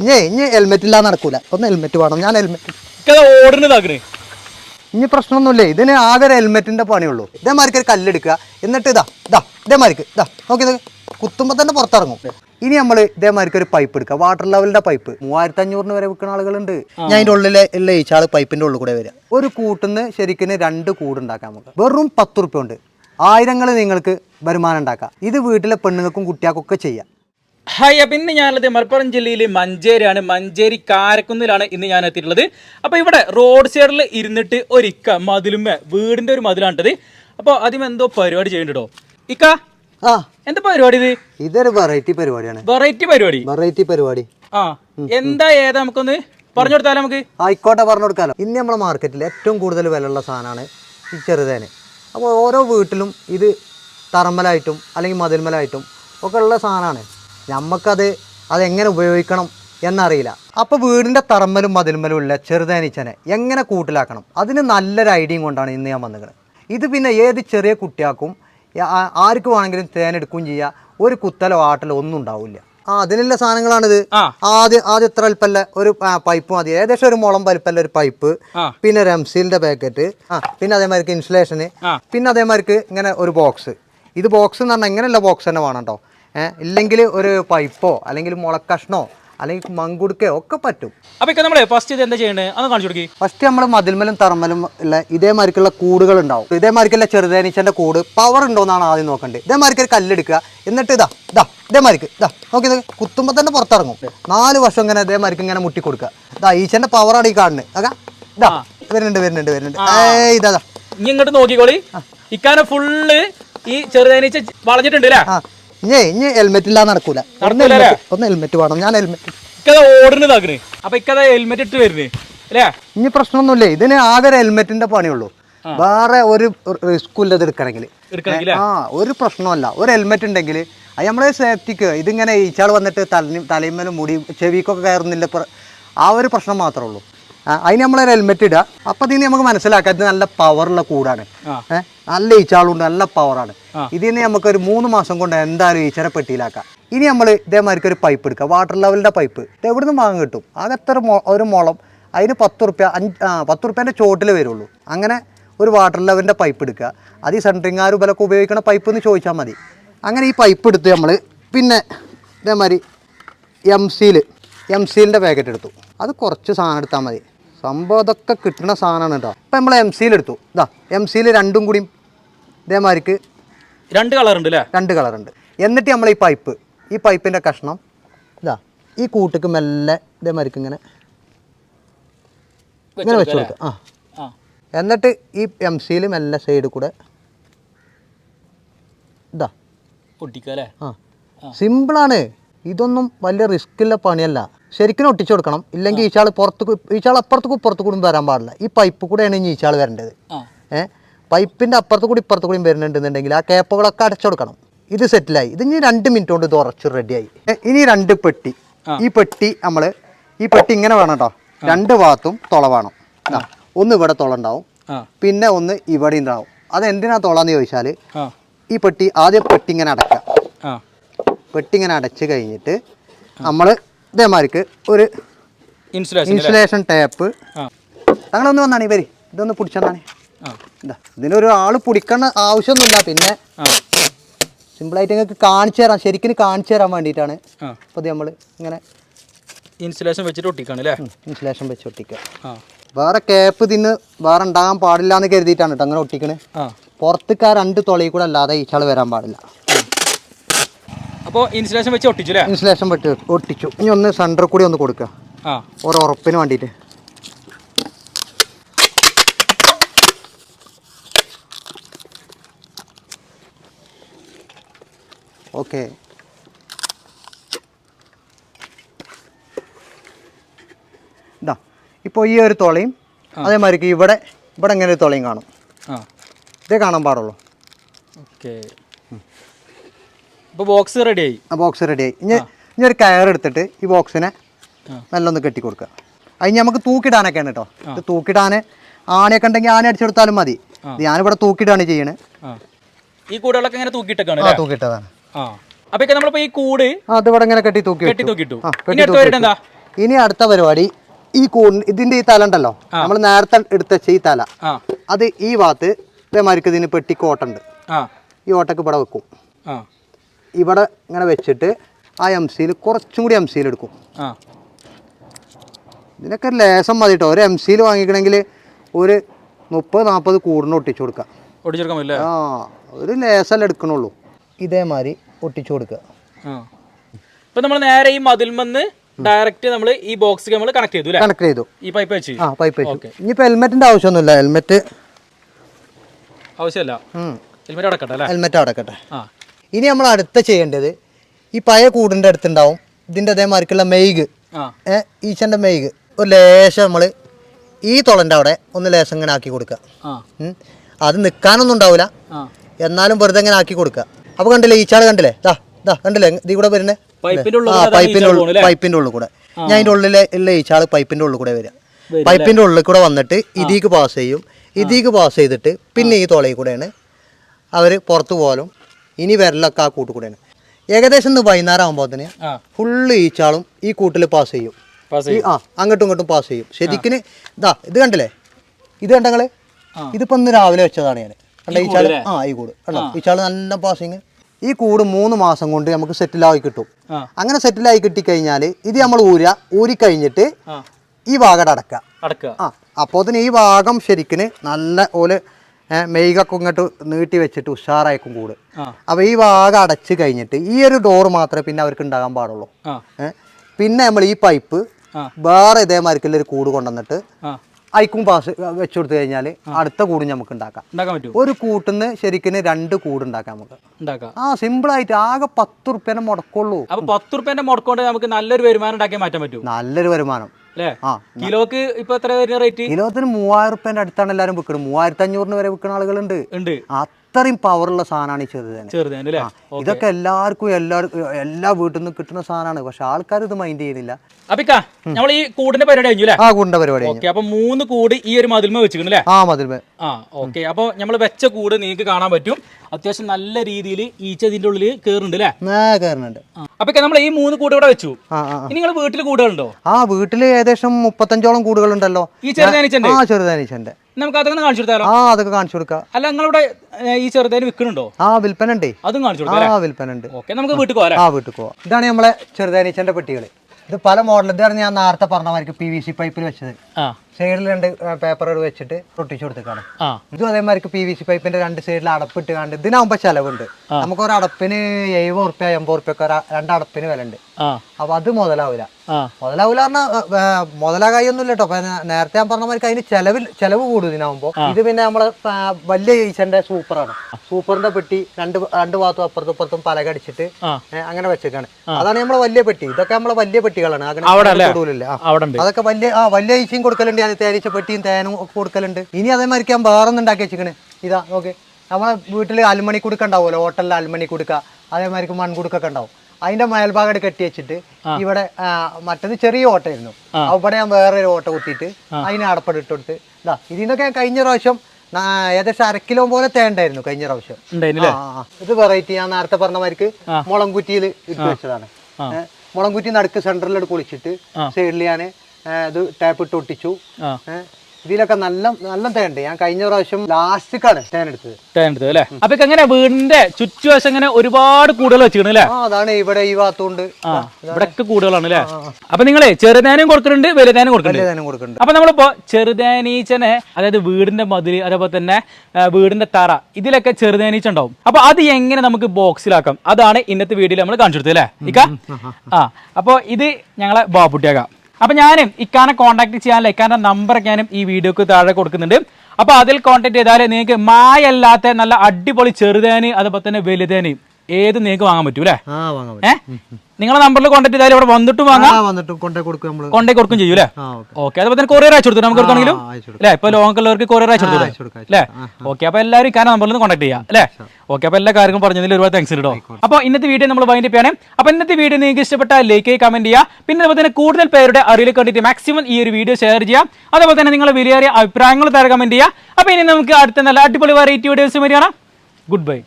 ഇനി ഇനി ഹെൽമെറ്റ് ഇല്ലാതെ നടക്കൂല. ഒന്ന് ഹെൽമെറ്റ് വേണം. ഞാൻ ഹെൽമെറ്റ് ഓടുന്നതാക്കണേ ഇനി പ്രശ്നമൊന്നുമില്ലേ? ഇതിന് ആകെ ഒരു ഹെൽമെറ്റിന്റെ പണിയുള്ളൂ. ഇതേമാർക്ക് ഒരു കല്ലെടുക്കുക. എന്നിട്ട് ഇതാ ഇതാ ഇതേ ഇതേമാർക്ക് ഇതാ നോക്കി ഇത് കുത്തുമ്പോൾ തന്നെ പുറത്തിറങ്ങും. ഇനി നമ്മൾ ഇതേമാർക്ക് ഒരു പൈപ്പ് എടുക്കുക. വാട്ടർ ലെവലിന്റെ പൈപ്പ് മൂവായിരത്തി അഞ്ഞൂറിന് വരെ വിൽക്കുന്ന ആളുകളുണ്ട്. ഞാൻ അതിന്റെ ഉള്ളിലെ ഉള്ള ഈച്ചാൾ പൈപ്പിന്റെ ഉള്ളിൽ കൂടെ വരിക. ഒരു കൂട്ടിന്ന് ശരിക്കും രണ്ട് കൂട് ഉണ്ടാക്കാം നമുക്ക്. വെറും പത്ത് ഉറുപ്പ്യ ഉണ്ട് ആയിരങ്ങൾ നിങ്ങൾക്ക് വരുമാനം ഉണ്ടാക്കാം. ഇത് വീട്ടിലെ പെണ്ണുങ്ങൾക്കും കുട്ടികൾക്കൊക്കെ ചെയ്യാം. ഹായ് അപ്പം ഇന്ന് ഞാനുള്ളത് മലപ്പുറം ജില്ലയിലെ മഞ്ചേരിയാണ്. മഞ്ചേരി കാരക്കുന്നിലാണ് ഇന്ന് ഞാൻ എത്തിയിട്ടുള്ളത്. അപ്പോൾ ഇവിടെ റോഡ് സൈഡിൽ ഇരുന്നിട്ട് ഒരിക്ക ഇക്ക മതിലുമ്മ വീടിന്റെ ഒരു മതിലാണിട്ടത്. അപ്പോൾ ആദ്യം എന്തോ പരിപാടി ചെയ്യണ്ടോ ഇക്ക ആ. എന്താ പരിപാടി ഇത്? ഇതൊരു വെറൈറ്റി പരിപാടിയാണ്. വെറൈറ്റി പരിപാടി? വെറൈറ്റി പരിപാടി. ആ. എന്താ ഏതാ നമുക്കൊന്ന് പറഞ്ഞു കൊടുത്താലോ നമുക്ക്? ആയിക്കോട്ടെ പറഞ്ഞു കൊടുക്കാലോ. ഇന്ന് നമ്മുടെ മാർക്കറ്റിൽ ഏറ്റവും കൂടുതൽ വിലയുള്ള സാധനമാണ് ഈ ചെറുതേന്. അപ്പോൾ ഓരോ വീട്ടിലും ഇത് തറമ്മലായിട്ടും അല്ലെങ്കിൽ മതിൽമലായിട്ടും ഒക്കെ ഉള്ള സാധനമാണ്. നമുക്കത് അതെങ്ങനെ ഉപയോഗിക്കണം എന്നറിയില്ല. അപ്പോൾ വീടിന്റെ തറമ്മലും മതിൽമലും ഉള്ള ചെറുതേനീച്ചനെ എങ്ങനെ കൂട്ടിലാക്കണം? അതിന് നല്ലൊരു ഐഡിയയും കൊണ്ടാണ് ഇന്ന് ഞാൻ വന്നത് ഇത് പിന്നെ ഏത് ചെറിയ കുട്ടിയാക്കും? ആർക്ക് വേണമെങ്കിലും തേനെടുക്കുകയും ചെയ്യുക ഒരു കുത്തലോ ആട്ടലോ ഒന്നും ഉണ്ടാവില്ല. ആ അതിനുള്ള സാധനങ്ങളാണിത്. ആദ്യം ആദ്യം ഇത്ര വലിപ്പല്ല ഒരു പൈപ്പ് മതി. ഏകദേശം ഒരു മുളം വലിപ്പല്ല ഒരു പൈപ്പ് പിന്നെ ഒരു എംസീലിന്റെ പാക്കറ്റ് ആ പിന്നെ അതേമാതിരിക്ക് ഇൻസുലേഷന് പിന്നെ അതേമാതിരിക്ക് ഇങ്ങനെ ഒരു ബോക്സ് ഇത് ബോക്സ് എന്ന് പറഞ്ഞാൽ ഇങ്ങനെയുള്ള ബോക്സ് തന്നെ വേണം കേട്ടോ ഇല്ലെങ്കിൽ ഒരു പൈപ്പോ അല്ലെങ്കിൽ മുളക്കഷ്ണോ അല്ലെങ്കിൽ മങ്കുടുക്കയോ ഒക്കെ പറ്റും. അപ്പൊ നമ്മളെ ഫസ്റ്റ് ഇത് എന്താ ചെയ്യണേ? കാണിച്ചു കൊടുക്കി. ഫസ്റ്റ് നമ്മൾ മതിൽമലും തറമലും ഉള്ള ഇതേമാതിരിക്കുള്ള കൂടുകൾ ഉണ്ടാവും ഇതേമാതിരിക്കുള്ള ചെറുതേനീച്ചന്റെ കൂട് പവർ ഉണ്ടോ എന്നാണ് ആദ്യം നോക്കേണ്ടത് ഇതേമാതിരിക്ക് ഒരു കല്ലെടുക്കുക. എന്നിട്ട് ഇതാ ഇതാ ഇതേമാതിരിക്ക് ഇതാ നോക്കി കുത്തുമ്പോൾ തന്നെ പുറത്തിറങ്ങും. നാല് വർഷം ഇങ്ങനെ ഇതേമാതിരിക്ക് ഇങ്ങനെ മുട്ടി കൊടുക്കുക ഇതാ ഈച്ചന്റെ പവറാണ് ഈ കാണുന്നത് അതാ ഇതാ വരുന്നുണ്ട് വരുന്നുണ്ട് വരുന്നുണ്ട്. ഏ ഇതാ. ഇങ്ങോട്ട് നോക്കിക്കോളി. ഇക്കാനെ ഫുള്ള് ഈ ചെറുതേനീച്ച വളഞ്ഞിട്ടുണ്ട് അല്ലേ? ഇനി ഇനി ഹെൽമെറ്റ് ഇല്ലാതെ നടക്കൂല. ഒന്ന് ഹെൽമെറ്റ് ഒന്ന് ഹെൽമെറ്റ് വേണം. ഞാൻ ഹെൽമെറ്റ് ഇക്കത് ഓടുന്നതാക്കണേ ഇക്കത് ഹെൽമെറ്റ് ഇട്ട് വരുന്നേ അല്ലേ? ഇനി പ്രശ്നമൊന്നുമില്ല. ഇതിന് ആകെ ഹെൽമെറ്റിന്റെ പണിയുള്ളൂ. വേറെ ഒരു റിസ്ക്കും ഇല്ല ഇത് എടുക്കണമെങ്കിൽ. ആ ഒരു പ്രശ്നമല്ല. ഒരു ഹെൽമെറ്റ് ഉണ്ടെങ്കിൽ അത് നമ്മളെ സേഫ്റ്റിക്ക് ഇതിങ്ങനെ ഈച്ചാൾ വന്നിട്ട് തലയും തലയിന്മേലും മുടി ചെവിക്കൊക്കെ കയറുന്നില്ല. ആ ഒരു പ്രശ്നം മാത്രമേ ഉള്ളൂ. അതിന് നമ്മളൊരു ഹെൽമെറ്റ് ഇടുക അപ്പം ഇതിന് നമുക്ക് മനസ്സിലാക്കാം ഇത് നല്ല പവറുള്ള കൂടാണ്. നല്ല ഈച്ചാളുണ്ട് നല്ല പവറാണ് ഇതിന് നമുക്കൊരു മൂന്ന് മാസം കൊണ്ട് എന്തായാലും ഈച്ചനെ പെട്ടിയിലാക്കാം. ഇനി നമ്മൾ ഇതേമാതിരിക്ക് ഒരു പൈപ്പ് എടുക്കുക വാട്ടർ ലെവലിന്റെ പൈപ്പ് ഇത് എവിടെ നിന്ന് വാങ്ങാൻ കിട്ടും? അകത്തൊരു ഒരു ഒരു മുളം? അതിന് പത്ത് റുപ്യ അഞ്ച് പത്ത് റുപ്യേന്റെ ചോട്ടിൽ വരുള്ളൂ. അങ്ങനെ ഒരു വാട്ടർ ലെവലിന്റെ പൈപ്പ് എടുക്കുക. അത് ഈ സെൻട്രിങ്ങാർ ബലൊക്കെ ഉപയോഗിക്കുന്ന പൈപ്പ് എന്ന് ചോദിച്ചാൽ മതി. അങ്ങനെ ഈ പൈപ്പ് എടുത്ത് നമ്മൾ പിന്നെ ഇതേമാതിരി എം സിയിൽ എം സീലിന്റെ പാക്കറ്റ് എടുത്തു. അത് കുറച്ച് സാധനം എടുത്താൽ മതി. സംഭവം അതൊക്കെ കിട്ടുന്ന സാധനമാണ് കേട്ടോ ഇപ്പം നമ്മൾ എം സിയിൽ എടുത്തു. ഇതാ എം സിയിൽ രണ്ടും കൂടിയും ഇതേമാതിരിക്ക് രണ്ട് കളറുണ്ട് ഉണ്ട് അല്ലേ രണ്ട് കളറുണ്ട് എന്നിട്ട് നമ്മൾ ഈ പൈപ്പ് ഈ പൈപ്പിന്റെ കഷ്ണം ഇതാ ഈ കൂട്ടിക്ക് മെല്ലെ ഇതേമാതിരിക്ക് ഇങ്ങനെ ഇങ്ങനെ വെച്ച് കൊടുക്കുക ആ. എന്നിട്ട് ഈ എം സിയിൽ മെല്ലെ സൈഡിൽ കൂടെ ഇതാ. പൊട്ടിക്കുക അല്ലേ ആ. സിമ്പിളാണ്. ഇതൊന്നും വലിയ റിസ്ക്കുള്ള പണിയല്ല. ശരിക്കും ഒട്ടിച്ചു കൊടുക്കണം. ഇല്ലെങ്കിൽ ഈശാൾ പുറത്ത് ഈശാൾ അപ്പുറത്ത് ഇപ്പുറത്ത് കൂടി വരാൻ പാടില്ല. ഈ പൈപ്പ് കൂടെയാണ് ഇനി ഈശാൾ വരേണ്ടത്. ആ. ഏ? പൈപ്പിന്റെ അപ്പുറത്ത് കൂടി ഇപ്പുറത്ത് കൂടി വരുന്നുണ്ടെന്നുണ്ടെങ്കിൽ ആ കേപ്പുകളൊക്കെ അടച്ചു കൊടുക്കണം. ഇത് സെറ്റിലായി ഇത് ഇനി രണ്ട് മിനിറ്റ് കൊണ്ട് ഇത് ഉറച്ചു റെഡിയായി ഇനി രണ്ട് പെട്ടി. ഈ പെട്ടി നമ്മൾ ഈ പെട്ടി ഇങ്ങനെ വേണം കേട്ടോ. രണ്ട് ഭാഗത്തും തുള വേണം. ഒന്ന് ഇവിടെ തുള ഉണ്ടാവും. പിന്നെ ഒന്ന് ഇവിടെ ഉണ്ടാവും. അത് എന്തിനാ തുളന്ന് ചോദിച്ചാൽ ഈ പെട്ടി ആദ്യം പെട്ടി ഇങ്ങനെ അടക്കുക ആ പെട്ടി ഇങ്ങനെ അടച്ച് കഴിഞ്ഞിട്ട് നമ്മൾ ഇതേമാതിരിക്ക് ഒരു ഇൻസുലേഷൻ ഇൻസുലേഷൻ ടേപ്പ്. ആ. തങ്ങളൊന്ന് വന്നാണ് ഇവർ. ഇതൊന്ന് പിടിച്ചതാണ് ആൾ പിടിക്കണ ആവശ്യമൊന്നുമില്ല. പിന്നെ സിമ്പിൾ സിമ്പിളായിട്ട് നിങ്ങൾക്ക് കാണിച്ചു തരാം. ശരിക്കും കാണിച്ചു തരാൻ വേണ്ടിയിട്ടാണ് അപ്പോൾ നമ്മൾ ഇങ്ങനെ ഇൻസുലേഷൻ വെച്ചിട്ട് ഒട്ടിക്കാണ് അല്ലേ? ഇൻസുലേഷൻ വെച്ച് ഒട്ടിക്കുക വേറെ കേപ്പ് ഇതിന് വേറെ ഉണ്ടാകാൻ പാടില്ല എന്ന് കരുതിയിട്ടാണ് കേട്ടോ അങ്ങനെ ഒട്ടിക്കണേ. പുറത്തേക്ക് ആ രണ്ട് തുളയിൽ കൂടെ അല്ലാതെ ഈച്ചാൾ വരാൻ പാടില്ല. അപ്പോൾ ഇൻസുലേഷൻ വെച്ച് ഒട്ടിച്ചു അല്ലേ ഇൻസുലേഷൻ വെട്ട് ഒട്ടിച്ചു. ഇനി ഒന്ന് സെന്റർ കൂടി ഒന്ന് കൊടുക്കുക ആ. ഒരു ഉറപ്പിന് വേണ്ടിയിട്ട് ഓക്കെ. ഇതാ. ഇപ്പോൾ ഈ ഒരു തുളയും അതേമാതിരിക്ക് ഇവിടെ ഇവിടെ ഇങ്ങനെ ഒരു തുളയും കാണും. ആ. ഇതേ കാണാൻ പാടുള്ളൂ. ഓക്കെ. അപ്പോൾ ബോക്സ് റെഡിയായി ആ ബോക്സ് റെഡിയായി ഇനി ഇനി ഒരു കയർ എടുത്തിട്ട് ഈ ബോക്സിനെ നല്ലൊന്ന് കെട്ടി കൊടുക്കുക. അതിന് നമുക്ക് തൂക്കിടാനൊക്കെയാണ് കേട്ടോ ഇത് തൂക്കിടാൻ ആനയൊക്കെ ഉണ്ടെങ്കിൽ ആന അടിച്ചെടുത്താലും മതി. ഞാനിവിടെ തൂക്കിയിടാണ് ചെയ്യണേ. ഈ കൂടുകളൊക്കെ ഇങ്ങനെ തൂക്കിയിട്ടൊക്കെയാണ് ആ തൂക്കിയിട്ടതാണ്. ഇക്ക നമ്മളിപ്പോൾ ഈ കൂട് അതിവിടെ ഇങ്ങനെ കെട്ടി തൂക്കി കെട്ടി വെച്ചു. ഇനി അടുത്ത പരിപാടി ഈ കൂട് ഇതിന്റെ ഈ തല ഉണ്ടല്ലോ. നമ്മൾ നേരത്തെ എടുത്ത ഈ തല. അത് ഈ ഭാഗത്ത് ഇതേമാതിരിക്ക് ഇതിന് പെട്ടി കോട്ടുണ്ട്. ഈ ഓട്ടക്ക് ഇവിടെ വെക്കും. ഇവിടെ ഇങ്ങനെ വെച്ചിട്ട് ആ എം സിയിൽ കുറച്ചും കൂടി എം സിയിൽ എടുക്കും. ഇതിനൊക്കെ ലേസം മതി കേട്ടോ ഒരു എം സിയിൽ വാങ്ങിക്കണമെങ്കിൽ ഒരു മുപ്പത് നാൽപ്പത് കൂടിന് ഒട്ടിച്ചു കൊടുക്കാം. ആ ഒരു ലേസല്ല എടുക്കണുള്ളൂ. ഇതേമാതിരി ഒട്ടിച്ചു കൊടുക്കുക ഇപ്പൊ നമ്മൾ നേരെ ഈ മതിൽമന്ന് ഡയറക്റ്റ് നമ്മൾ ഈ ബോക്സ് നമ്മൾ കണക്ട് ചെയ്തു കണക്ട് ചെയ്തു. ഈ പൈപ്പ് വെച്ച്? ആ പൈപ്പ് വെച്ചു. ഇനിയിപ്പോ ഹെൽമെറ്റിന്റെ ആവശ്യമൊന്നുമില്ല. ഹെൽമെറ്റ് ആവശ്യമല്ല. ഹെൽമെറ്റ് അടക്കട്ടെ ഹെൽമെറ്റ് അടക്കട്ടെ. ആ. ഇനി നമ്മൾ അടുത്ത ചെയ്യേണ്ടത് ഈ പഴയ കൂടിന്റെ അടുത്തുണ്ടാവും. ഇതിന്റെ അതേമാതിരിക്കുള്ള മെയ്ഗ്. ഏ മെയ്ഗ്. ഒരു ലേശം നമ്മൾ ഈ തുളന്റെ അവിടെ ഒന്ന് ലേശം ഇങ്ങനെ ആക്കി കൊടുക്കുക അത് നിൽക്കാനൊന്നും ഉണ്ടാവില്ല എന്നാലും വെറുതെ ഇങ്ങനെ ആക്കി കൊടുക്കുക അപ്പോൾ കണ്ടില്ലേ ഈച്ചാൾ കണ്ടില്ലേ? ദാ ദാ കണ്ടില്ലേ? ഇത് കൂടെ വരുന്നേ? ആ പൈപ്പിന്റെ ഉള്ളിൽ പൈപ്പിന്റെ ഉള്ളിൽ കൂടെ. ഞാൻ അതിന്റെ ഉള്ളിലെ ഉള്ള ഈച്ചാൾ പൈപ്പിന്റെ ഉള്ളിൽ കൂടെ വരിക പൈപ്പിന്റെ ഉള്ളിൽ കൂടെ വന്നിട്ട് ഇതിക്ക് പാസ് ചെയ്യും. ഇതിക്ക് പാസ് ചെയ്തിട്ട് പിന്നെ ഈ തുളയിൽ കൂടെയാണ് അവർ പുറത്തു പോകലും ഇനി വരലൊക്കെ ആ കൂട്ട് കൂടെയാണ്. ഏകദേശം ഇന്ന് വൈകുന്നേരം ആകുമ്പോഴത്തേന് ആ. ഫുള്ള് ഈച്ചാളും ഈ കൂട്ടിൽ പാസ് ചെയ്യും. ആ അങ്ങോട്ടും ഇങ്ങോട്ടും പാസ് ചെയ്യും. ശരിക്കിന് ഇതാ ഇത് കണ്ടില്ലേ? ഇത് കണ്ടങ്ങൾ. ഇതിപ്പോ ഇന്ന് രാവിലെ വെച്ചതാണ് ഞാൻ കണ്ട ഈ ചാൾ? ആ ഈ കൂട്. കണ്ടോ? ഈ ചാൾ നല്ല പാസിങ് ഈ കൂട് മൂന്ന് മാസം കൊണ്ട് നമുക്ക് സെറ്റിലായി കിട്ടും. അങ്ങനെ സെറ്റിലായി കിട്ടിക്കഴിഞ്ഞാൽ ഇത് നമ്മൾ ഊര ഊരി കഴിഞ്ഞിട്ട് ഈ ഭാഗം അടക്കുക ആ അപ്പോ തന്നെ ഈ ഭാഗം ശരിക്കിന് നല്ല ഓൽ മെയ്കൊക്കെ ഇങ്ങോട്ട് നീട്ടി വെച്ചിട്ട് ഉഷാറായിരിക്കും കൂട്. അപ്പൊ അപ്പോൾ ഈ വാഗ അടച്ചു കഴിഞ്ഞിട്ട് ഈ ഒരു ഡോറ് മാത്രമേ പിന്നെ അവർക്ക് ഉണ്ടാകാൻ പാടുള്ളൂ. പിന്നെ നമ്മൾ ഈ പൈപ്പ്. വേറെ ഇതേമാതിരിക്കുള്ള ഒരു കൂട് കൊണ്ടുവന്നിട്ട് ഐക്കും അയക്കും പാസ് വെച്ചു കൊടുത്തു കഴിഞ്ഞാൽ അടുത്ത കൂട് നമുക്ക് ഉണ്ടാക്കാം ഒരു കൂട്ടിന്ന് ശരിക്കും രണ്ട് കൂട് ഉണ്ടാക്കാം നമുക്ക്. ആ സിമ്പിൾ ആയിട്ട് ആകെ പത്ത് റുപ്യനെ മുടക്കുള്ളൂ. അപ്പൊ പത്ത് റുപ്യന്റെ മുടക്കൊണ്ട് നമുക്ക് നല്ലൊരു വരുമാനം ഉണ്ടാക്കി മാറ്റാൻ പറ്റും നല്ലൊരു വരുമാനം. കിലോക്ക് ഇപ്പൊ എത്ര വരുന്ന റേറ്റ് കിലോത്തിന് മൂവായിരം റുപ്യന്റെ അടുത്താണ് എല്ലാരും വിൽക്കുന്നത് മൂവായിരത്തി അഞ്ഞൂറിന് വരെ വിൽക്കുന്ന ആളുകളുണ്ട്. ഉണ്ട്. അത്രയും പവറുള്ള സാധനമാണ് ഈ ചെറുത് തന്നെ. ചെറുതാണ് അല്ലേ? ഇതൊക്കെ എല്ലാവർക്കും എല്ലാവർക്കും എല്ലാ വീട്ടിൽ നിന്നും കിട്ടുന്ന സാധനമാണ് പക്ഷെ ആൾക്കാർ ഇത് മൈൻഡ് ചെയ്യുന്നില്ല. അപ്പിക്ക നമ്മൾ ഈ കൂടിന്റെ പരിപാടി കഴിഞ്ഞു ആ കൂടിന്റെ പരിപാടി. ഓക്കെ അപ്പൊ മൂന്ന് കൂട് ഈ ഒരു മതിൽമ വെച്ചിട്ടുണ്ട് ആ മതിൽമ ആ ഓക്കെ അപ്പൊ നമ്മൾ വെച്ച കൂട് നിങ്ങൾക്ക് കാണാൻ പറ്റും. അത്യാവശ്യം നല്ല രീതിയിൽ ഈച്ച ഇതിന്റെ ഉള്ളിൽ കേറുന്നുണ്ട് അല്ലേ? നേ കയറുന്നുണ്ട് അപ്പൊ നമ്മൾ ഈ മൂന്ന് കൂട് ഇവിടെ വെച്ചു. നിങ്ങൾ വീട്ടിൽ കൂടുകളുണ്ടോ? ആ വീട്ടിൽ ഏകദേശം മുപ്പത്തഞ്ചോളം കൂടുകളുണ്ടല്ലോ. ഈ ചെറുതേനീച്ചന്റെ? ആ ചെറുതാനീച്ചന്റെ. നമുക്ക് അതൊക്കെ കാണിച്ചു കൊടുത്താലോ? ആ അതൊക്കെ കാണിച്ചു കൊടുക്കാം. അല്ല നിങ്ങളിവിടെ ഈ ചെറുതേന് വിൽക്കുന്നുണ്ടോ? ആ വിൽപ്പന ഉണ്ട് അതും കാണിച്ചു ആ കൊടുക്കാം വിൽപ്പന ഉണ്ട് ഓക്കെ നമുക്ക് വീട്ടിൽ പോരാ ആ വീട്ടിൽ പോവാം ഇതാണ് നമ്മളെ ചെറുതേനീച്ചന്റെ പെട്ടികൾ ഇത് പല മോഡൽ ഇതാണ് ഞാൻ നേരത്തെ പറഞ്ഞ മാതിരി പി വി സി പൈപ്പിൽ വെച്ചത്. ആ സൈഡിൽ രണ്ട് പേപ്പറുകൾ വെച്ചിട്ട് ഒട്ടിച്ചു കൊടുത്തേക്കാണ്. ഇതും അതേമാതിരി പി വി സി പൈപ്പിന്റെ രണ്ട് സൈഡിൽ അടപ്പിട്ട് കണ്ട് ഇതിനാവുമ്പോ ചെലവുണ്ട്. നമുക്ക് ഒരു അടപ്പിന് എഴുപത് റുപ്യ എൺപത് റുപ്യ ഒക്കെ രണ്ട് അടപ്പിന് വില ഉണ്ട് അപ്പൊ അത് മുതലാവില്ല മുതലാവില്ല പറഞ്ഞാൽ മുതലാകായൊന്നും ഇല്ല കേട്ടോ നേരത്തെ ഞാൻ പറഞ്ഞ മാതിരി അതിന് ചെലവിൽ ചെലവ് കൂടും ഇതിനാവുമ്പോ. ഇത് പിന്നെ നമ്മളെ വലിയ ഈച്ചന്റെ സൂപ്പറാണ് സൂപ്പറിന്റെ പെട്ടി രണ്ട് രണ്ട് ഭാഗത്തും അപ്പുറത്തും ഇപ്പുറത്തും പലകടിച്ചിട്ട് അങ്ങനെ വെച്ചേക്കാണ്. അതാണ് നമ്മളെ വലിയ പെട്ടി. ഇതൊക്കെ നമ്മളെ വലിയ പെട്ടികളാണ്. അങ്ങനെ അതൊക്കെ വലിയ ആ വലിയ ഈച്ചയും കൊടുക്കലുണ്ട്. ഞാൻ തേനീച്ച പെട്ടിയും തേനും ഒക്കെ കൊടുക്കലുണ്ട്. ഇനി അതേമാതിരിക്ക് ഞാൻ വേറെ ഒന്നും ഉണ്ടാക്കി വെച്ചിക്കണ്. ഇതാ ഓക്കെ നമ്മളെ വീട്ടിൽ അൽമണി കുടുക്ക ഉണ്ടാവുമല്ലോ? ഹോട്ടലിൽ അൽമണി കുടുക്ക. അതേമാതിരി മൺകുടുക്കൊക്കെ ഉണ്ടാവും. അതിന്റെ മേൽഭാഗം കെട്ടി വെച്ചിട്ട് ഇവിടെ മറ്റത് ചെറിയ ഓട്ടമായിരുന്നു അവിടെ ഞാൻ വേറെ ഒരു ഓട്ട കുത്തിയിട്ട് അതിന് അടപ്പട ഇട്ട് കൊടുത്ത്. ഇതാ ഇതിനൊക്കെ ഞാൻ കഴിഞ്ഞ പ്രാവശ്യം ഏകദേശം അര കിലോ പോലെ തേണ്ടായിരുന്നു കഴിഞ്ഞ പ്രാവശ്യം. ഇത് വെറൈറ്റി ഞാൻ നേരത്തെ പറഞ്ഞ മാതിരിക്ക് മുളം കുറ്റിയിൽ ഇട്ട് വെച്ചതാണ്. മുളം കുറ്റി നടുക്ക് സെന്ററിലോട്ട് കുളിച്ചിട്ട് സൈഡിൽ ഞാൻ ഇത് ടാപ്പ് ഇട്ട് ഒട്ടിച്ചു. ഇതിലൊക്കെ നല്ല നല്ല തേണ്ട് ഞാൻ കഴിഞ്ഞ പ്രാവശ്യം ലാസ്റ്റിക്കാണ് തേൻ എടുത്തത്. തേണ്ടത് അല്ലേ? അപ്പൊ എങ്ങനെ വീടിന്റെ ചുറ്റുവശം ഇങ്ങനെ ഒരുപാട് കൂടുതൽ വെച്ചിരുന്നു അല്ലേ? ആ അതാണ് ഇവിടെ ഈ ഭാഗത്തുണ്ട്. ആ ഇവിടൊക്കെ കൂടുകളാണ് അല്ലേ? അപ്പൊ നിങ്ങളെ ചെറുതേനും കൊടുക്കുന്നുണ്ട് വലുതേനും കൊടുക്കുന്നുണ്ട്? തേനും കൊടുക്കുന്നുണ്ട്. അപ്പൊ നമ്മളിപ്പോ ചെറുതേനീച്ചനെ അതായത് വീടിന്റെ മതിൽ അതേപോലെ തന്നെ ആ, വീടിന്റെ തറ ഇതിലൊക്കെ ചെറുതേനീച്ച ഉണ്ടാവും അപ്പൊ അത് എങ്ങനെ നമുക്ക് ബോക്സിലാക്കാം? അതാണ് ഇന്നത്തെ വീഡിയോയിൽ നമ്മൾ കാണിച്ചു കൊടുത്തത് അല്ലേ? ഇക്ക? ആ അപ്പൊ ഇത് ഞങ്ങളെ ബാബുട്ടിയാക്കാം അപ്പൊ ഞാൻ ഇക്കാനെ കോൺടാക്ട് ചെയ്യാനുള്ള ഇക്കാന്റെ നമ്പറൊക്കെ ഞാനും ഈ വീഡിയോക്ക് താഴെ കൊടുക്കുന്നുണ്ട്. അപ്പോൾ അതിൽ കോൺടാക്ട് ചെയ്താൽ നിങ്ങൾക്ക് മായല്ലാത്ത നല്ല അടിപൊളി ചെറുതേന് അതുപോലെ തന്നെ വലുതേന് ഏത് നിങ്ങൾക്ക് വാങ്ങാൻ പറ്റൂലേ? ഏഹ് നിങ്ങളെ നമ്പറിൽ കോൺടാക്ട് ചെയ്താൽ ഇവിടെ വന്നിട്ട് വാങ്ങാം. വന്നിട്ട് കൊണ്ടേ കൊടുക്കും നമ്മൾ കൊണ്ടേ കൊടുക്കും ചെയ്യൂലേ ഓക്കെ. അതുപോലെ തന്നെ കൊറിയർ അയച്ചു കൊടുത്തു നമുക്ക് കൊടുക്കണമെങ്കിലും ആ, അയച്ചു കൊടുക്കാം. അല്ലേ? ഇപ്പൊ ലോകത്തുള്ളവർക്ക് കൊറിയർ അയച്ചു കൊടുത്തു അല്ലേ? ഓക്കെ അപ്പൊ എല്ലാവരും കാരണം നമ്പറിൽ നിന്ന് കോൺടാക്ട് ചെയ്യാം അല്ലേ? ഓക്കെ അപ്പൊ എല്ലാ കാര്യങ്ങളും പറഞ്ഞതിൽ ഒരുപാട് താങ്ക്സ് കേട്ടോ അപ്പൊ ഇന്നത്തെ വീഡിയോ നമ്മൾ വൈൻഡ് ചെയ്യാണ്. അപ്പൊ ഇന്നത്തെ വീഡിയോ നിങ്ങൾക്ക് ഇഷ്ടപ്പെട്ട ലൈക്ക് കമന്റ് ചെയ്യുക. പിന്നെ അതുപോലെ തന്നെ കൂടുതൽ പേരുടെ അറിയിൽ കണ്ടിട്ട് മാക്സിമം ഈ ഒരു വീഡിയോ ഷെയർ ചെയ്യാം അതുപോലെ തന്നെ നിങ്ങൾ വിലയേറിയ അഭിപ്രായങ്ങൾ താഴെ കമന്റ് ചെയ്യുക. അപ്പൊ ഇനി നമുക്ക് അടുത്ത നല്ല അടിപൊളി വെറൈറ്റി വീഡിയോസ് വരികയാണ് ഗുഡ് ബൈ